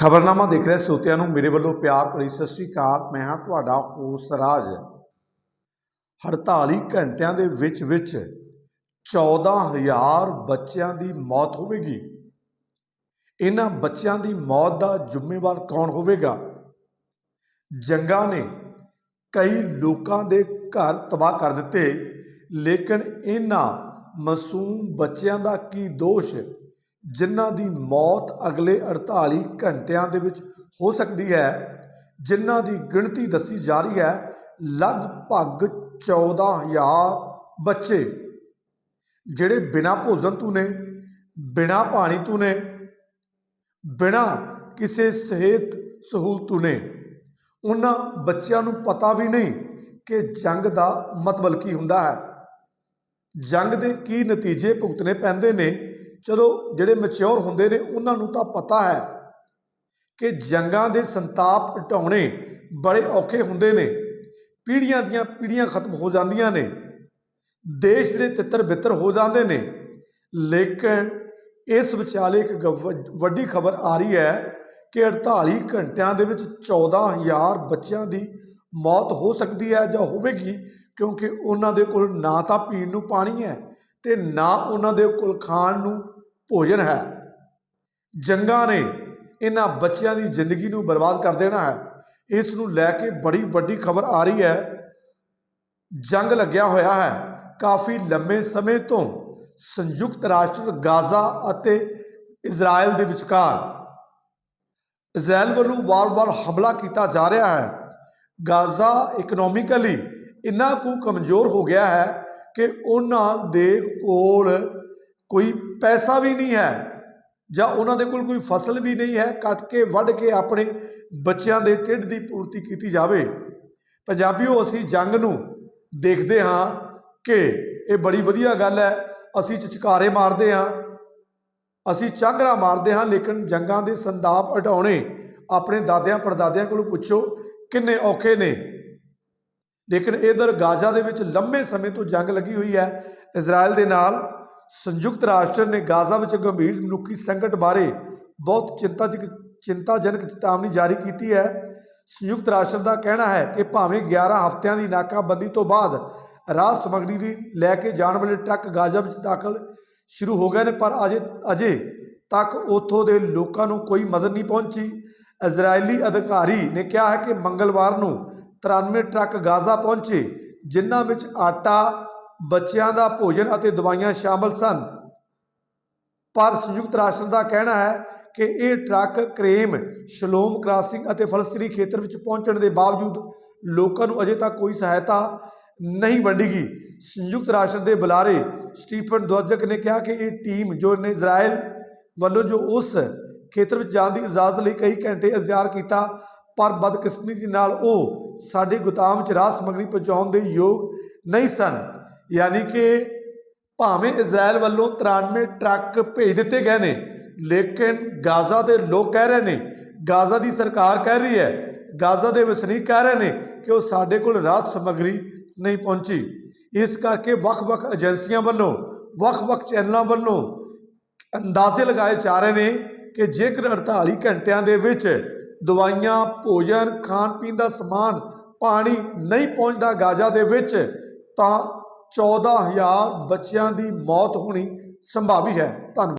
ਖਬਰਨਾਮਾ ਦੇਖ ਰਹੇ ਸੋਤਿਆਂ ਨੂੰ ਮੇਰੇ ਵੱਲੋਂ ਪਿਆਰ ਭਰੀ ਸਤਿ ਸ਼੍ਰੀ ਅਕਾਲ। ਮੈਂ ਹਾਂ ਤੁਹਾਡਾ ਹੋਸ ਰਾਜ। 48 ਘੰਟਿਆਂ ਦੇ ਵਿੱਚ ਵਿੱਚ 14000 ਬੱਚਿਆਂ ਦੀ ਮੌਤ ਹੋਵੇਗੀ। ਇਹਨਾਂ ਬੱਚਿਆਂ ਦੀ ਮੌਤ ਦਾ ਜ਼ਿੰਮੇਵਾਰ ਕੌਣ ਹੋਵੇਗਾ? ਜੰਗਾਂ ਨੇ ਕਈ ਲੋਕਾਂ ਦੇ ਘਰ ਤਬਾਹ ਕਰ ਦਿੱਤੇ, ਲੇਕਿਨ ਇਹਨਾਂ ਮਾਸੂਮ ਬੱਚਿਆਂ ਦਾ ਕੀ ਦੋਸ਼? ਜਿਨ੍ਹਾਂ ਦੀ ਮੌਤ ਅਗਲੇ 48 ਘੰਟਿਆਂ ਦੇ ਵਿੱਚ ਹੋ ਸਕਦੀ ਹੈ, ਜਿਨ੍ਹਾਂ ਦੀ ਗਿਣਤੀ ਦੱਸੀ ਜਾ ਰਹੀ ਹੈ, ਲਗਭਗ 14000 ਬੱਚੇ, ਜਿਹੜੇ ਬਿਨਾਂ ਭੋਜਨ ਤੋਂ ਨੇ, ਬਿਨਾਂ ਪਾਣੀ ਤੋਂ ਨੇ, ਬਿਨਾਂ ਕਿਸੇ ਸਿਹਤ ਸਹੂਲਤ ਨੇ। ਉਹਨਾਂ ਬੱਚਿਆਂ ਨੂੰ ਪਤਾ ਵੀ ਨਹੀਂ ਕਿ ਜੰਗ ਦਾ ਮਤਲਬ ਕੀ ਹੁੰਦਾ ਹੈ। ਜੰਗ ਦੇ ਕੀ ਨਤੀਜੇ ਭੁਗਤਣੇ ਪੈਂਦੇ ਨੇ ਚਲੋ ਜਿਹੜੇ ਮੈਚੁਰ ਹੁੰਦੇ ਨੇ, ਉਹਨਾਂ ਨੂੰ ਤਾਂ ਪਤਾ ਹੈ ਕਿ ਜੰਗਾਂ ਦੇ ਸੰਤਾਪ ਹਟਾਉਣੇ ਬੜੇ ਔਖੇ ਹੁੰਦੇ ਨੇ। ਪੀੜ੍ਹੀਆਂ ਦੀਆਂ ਪੀੜ੍ਹੀਆਂ ਖਤਮ ਹੋ ਜਾਂਦੀਆਂ ਨੇ। ਦੇਸ਼ ਜਿਹੜੇ ਤਿੱਤਰ ਬਿੱਤਰ ਹੋ ਜਾਂਦੇ ਨੇ। ਲੇਕਿਨ ਇਸ ਵਿਚਾਲੇ ਇੱਕ ਗਵ- ਵੱਡੀ ਖਬਰ ਆ ਰਹੀ ਹੈ ਕਿ 48 ਘੰਟਿਆਂ ਦੇ ਵਿੱਚ 14000 ਬੱਚਿਆਂ ਦੀ ਮੌਤ ਹੋ ਸਕਦੀ ਹੈ ਜਾਂ ਹੋਵੇਗੀ, ਕਿਉਂਕਿ ਉਹਨਾਂ ਦੇ ਕੋਲ ਨਾ ਤਾਂ ਪੀਣ ਨੂੰ ਪਾਣੀ ਹੈ। ਤੇ ਨਾ ਉਹਨਾਂ ਦੇ ਕੋਲ ਖਾਣ ਨੂੰ ਭੋਜਨ ਹੈ। ਜੰਗਾਂ ਨੇ ਇਹਨਾਂ ਬੱਚਿਆਂ ਦੀ ਜ਼ਿੰਦਗੀ ਨੂੰ ਬਰਬਾਦ ਕਰ ਦੇਣਾ ਹੈ। ਇਸ ਨੂੰ ਲੈ ਕੇ ਬੜੀ ਵੱਡੀ ਖਬਰ ਆ ਰਹੀ ਹੈ। ਜੰਗ ਲੱਗਿਆ ਹੋਇਆ ਹੈ। ਕਾਫੀ ਲੰਮੇ ਸਮੇਂ ਤੋਂ ਸੰਯੁਕਤ ਰਾਸ਼ਟਰ ਗਾਜ਼ਾ ਅਤੇ ਇਜ਼ਰਾਈਲ ਦੇ ਵਿਚਕਾਰ ਇਜ਼ਰਾਈਲ ਵੱਲੋਂ ਵਾਰ-ਵਾਰ ਹਮਲਾ ਕੀਤਾ ਜਾ ਰਿਹਾ ਹੈ। ਗਾਜ਼ਾ ਇਕਨੋਮਿਕਲੀ ਇੰਨਾ ਕੁ ਕਮਜ਼ੋਰ ਹੋ ਗਿਆ ਹੈ ਕਿ ਉਹਨਾਂ ਦੇ ਕੋਲ ਕੋਈ ਪੈਸਾ ਵੀ ਨਹੀਂ ਹੈ ਜਾਂ ਉਹਨਾਂ ਦੇ ਕੋਲ ਕੋਈ ਫਸਲ ਵੀ ਨਹੀਂ ਹੈ, ਕੱਟ ਕੇ, ਵੱਢ ਕੇ ਆਪਣੇ ਬੱਚਿਆਂ ਦੇ ਢਿੱਡ ਦੀ ਪੂਰਤੀ ਕੀਤੀ ਜਾਵੇ। ਪੰਜਾਬੀਓ, ਅਸੀਂ ਜੰਗ ਨੂੰ ਦੇਖਦੇ ਹਾਂ ਕਿ ਇਹ ਬੜੀ ਵਧੀਆ ਗੱਲ ਹੈ। ਅਸੀਂ ਚਚਕਾਰੇ ਮਾਰਦੇ ਹਾਂ, ਅਸੀਂ ਚਾਂਗਰਾ ਮਾਰਦੇ ਹਾਂ, ਲੇਕਿਨ ਜੰਗਾਂ ਦੇ ਸੰਦਾਪ ਹਟਾਉਣੇ ਆਪਣੇ ਦਾਦਿਆਂ ਪੜਦਾਦਿਆਂ ਕੋਲੋਂ ਪੁੱਛੋ ਕਿੰਨੇ ਔਖੇ ਨੇ। ਲੇਕਿਨ ਇਧਰ ਗਾਜ਼ਾ ਦੇ ਵਿੱਚ ਲੰਮੇ ਸਮੇਂ ਤੋਂ ਜੰਗ ਲੱਗੀ ਹੋਈ ਹੈ। ਇਜ਼ਰਾਈਲ ਦੇ ਨਾਲ ਸੰਯੁਕਤ ਰਾਸ਼ਟਰ ਨੇ ਗਾਜ਼ਾ ਵਿੱਚ ਗੰਭੀਰ ਮਨੁੱਖੀ ਸੰਕਟ ਬਾਰੇ ਬਹੁਤ ਚਿੰਤਾਜਨਕ ਚਿੰਤਾਜਨਕ ਚੇਤਾਵਨੀ ਜਾਰੀ ਕੀਤੀ ਹੈ। ਸੰਯੁਕਤ ਰਾਸ਼ਟਰ ਦਾ ਕਹਿਣਾ ਹੈ ਕਿ ਭਾਵੇਂ 11 ਹਫ਼ਤਿਆਂ ਦੀ ਨਾਕਾਬੰਦੀ ਤੋਂ ਬਾਅਦ ਰਾਹ ਸਮੱਗਰੀ ਲੈ ਕੇ ਜਾਣ ਵਾਲੇ ਟਰੱਕ ਗਾਜ਼ਾ ਵਿੱਚ ਦਾਖਲ ਸ਼ੁਰੂ ਹੋ ਗਏ ਨੇ, ਪਰ ਅਜੇ ਅਜੇ ਤੱਕ ਉੱਥੋਂ ਦੇ ਲੋਕਾਂ ਨੂੰ ਕੋਈ ਮਦਦ ਨਹੀਂ ਪਹੁੰਚੀ। ਇਜ਼ਰਾਈਲੀ ਅਧਿਕਾਰੀ ਨੇ ਕਿਹਾ ਹੈ ਕਿ ਮੰਗਲਵਾਰ ਨੂੰ 93 ਟਰੱਕ ਗਾਜ਼ਾ ਪਹੁੰਚੇ, ਜਿਨ੍ਹਾਂ ਵਿੱਚ ਆਟਾ, ਬੱਚਿਆਂ ਦਾ ਭੋਜਨ ਅਤੇ ਦਵਾਈਆਂ ਸ਼ਾਮਲ ਸਨ। ਪਰ ਸੰਯੁਕਤ ਰਾਸ਼ਟਰ ਦਾ ਕਹਿਣਾ ਹੈ ਕਿ ਇਹ ਟਰੱਕ ਕਰੇਮ, ਸ਼ਲੋਮ ਕ੍ਰਾਸਿੰਗ ਅਤੇ ਫਲਸਤੀਨੀ ਖੇਤਰ ਵਿੱਚ ਪਹੁੰਚਣ ਦੇ ਬਾਵਜੂਦ ਲੋਕਾਂ ਨੂੰ ਅਜੇ ਤੱਕ ਕੋਈ ਸਹਾਇਤਾ ਨਹੀਂ ਵੰਡੀ ਗਈ ਸੰਯੁਕਤ ਰਾਸ਼ਟਰ ਦੇ ਬੁਲਾਰੇ ਸਟੀਫਨ ਦੁਆਜਕ ਨੇ ਕਿਹਾ ਕਿ ਇਹ ਟੀਮ ਜੋ ਨੇ ਇਜ਼ਰਾਈਲ ਵੱਲੋਂ ਜੋ ਉਸ ਖੇਤਰ ਵਿੱਚ ਜਾਣ ਦੀ ਇਜਾਜ਼ਤ ਲਈ ਕਈ ਘੰਟੇ ਇੰਤਜ਼ਾਰ ਕੀਤਾ, ਪਰ ਬਦਕਿਸਮਤੀ ਨਾਲ ਉਹ ਸਾਡੇ ਗੁਦਾਮ 'ਚ ਰਾਹ ਸਮੱਗਰੀ ਪਹੁੰਚਾਉਣ ਦੇ ਯੋਗ ਨਹੀਂ ਸਨ। ਯਾਨੀ ਕਿ ਭਾਵੇਂ ਇਜ਼ਰਾਈਲ ਵੱਲੋਂ 93 ਟਰੱਕ ਭੇਜ ਦਿੱਤੇ ਗਏ ਨੇ, ਲੇਕਿਨ ਗਾਜ਼ਾ ਦੇ ਲੋਕ ਕਹਿ ਰਹੇ ਨੇ, ਗਾਜ਼ਾ ਦੀ ਸਰਕਾਰ ਕਹਿ ਰਹੀ ਹੈ, ਗਾਜ਼ਾ ਦੇ ਵਸਨੀਕ ਕਹਿ ਰਹੇ ਨੇ ਕਿ ਉਹ ਸਾਡੇ ਕੋਲ ਰਾਹਤ ਸਮੱਗਰੀ ਨਹੀਂ ਪਹੁੰਚੀ। ਇਸ ਕਰਕੇ ਵੱਖ-ਵੱਖ ਏਜੰਸੀਆਂ ਵੱਲੋਂ, ਵੱਖ-ਵੱਖ ਚੈਨਲਾਂ ਵੱਲੋਂ ਅੰਦਾਜ਼ੇ ਲਗਾਏ ਜਾ ਰਹੇ ਨੇ ਕਿ ਜੇਕਰ 48 ਘੰਟਿਆਂ ਦੇ ਵਿੱਚ ਦਵਾਈਆਂ, ਭੋਜਨ, ਖਾਣ ਪੀਣ ਦਾ ਸਮਾਨ ਪਾਣੀ ਨਹੀਂ ਪਹੁੰਚਦਾ ਗਾਜ਼ਾ ਦੇ ਵਿੱਚ, ਤਾਂ 14000 ਬੱਚਿਆਂ ਦੀ ਮੌਤ ਹੋਣੀ ਸੰਭਾਵੀ ਹੈ। ਧੰਨਵਾਦ।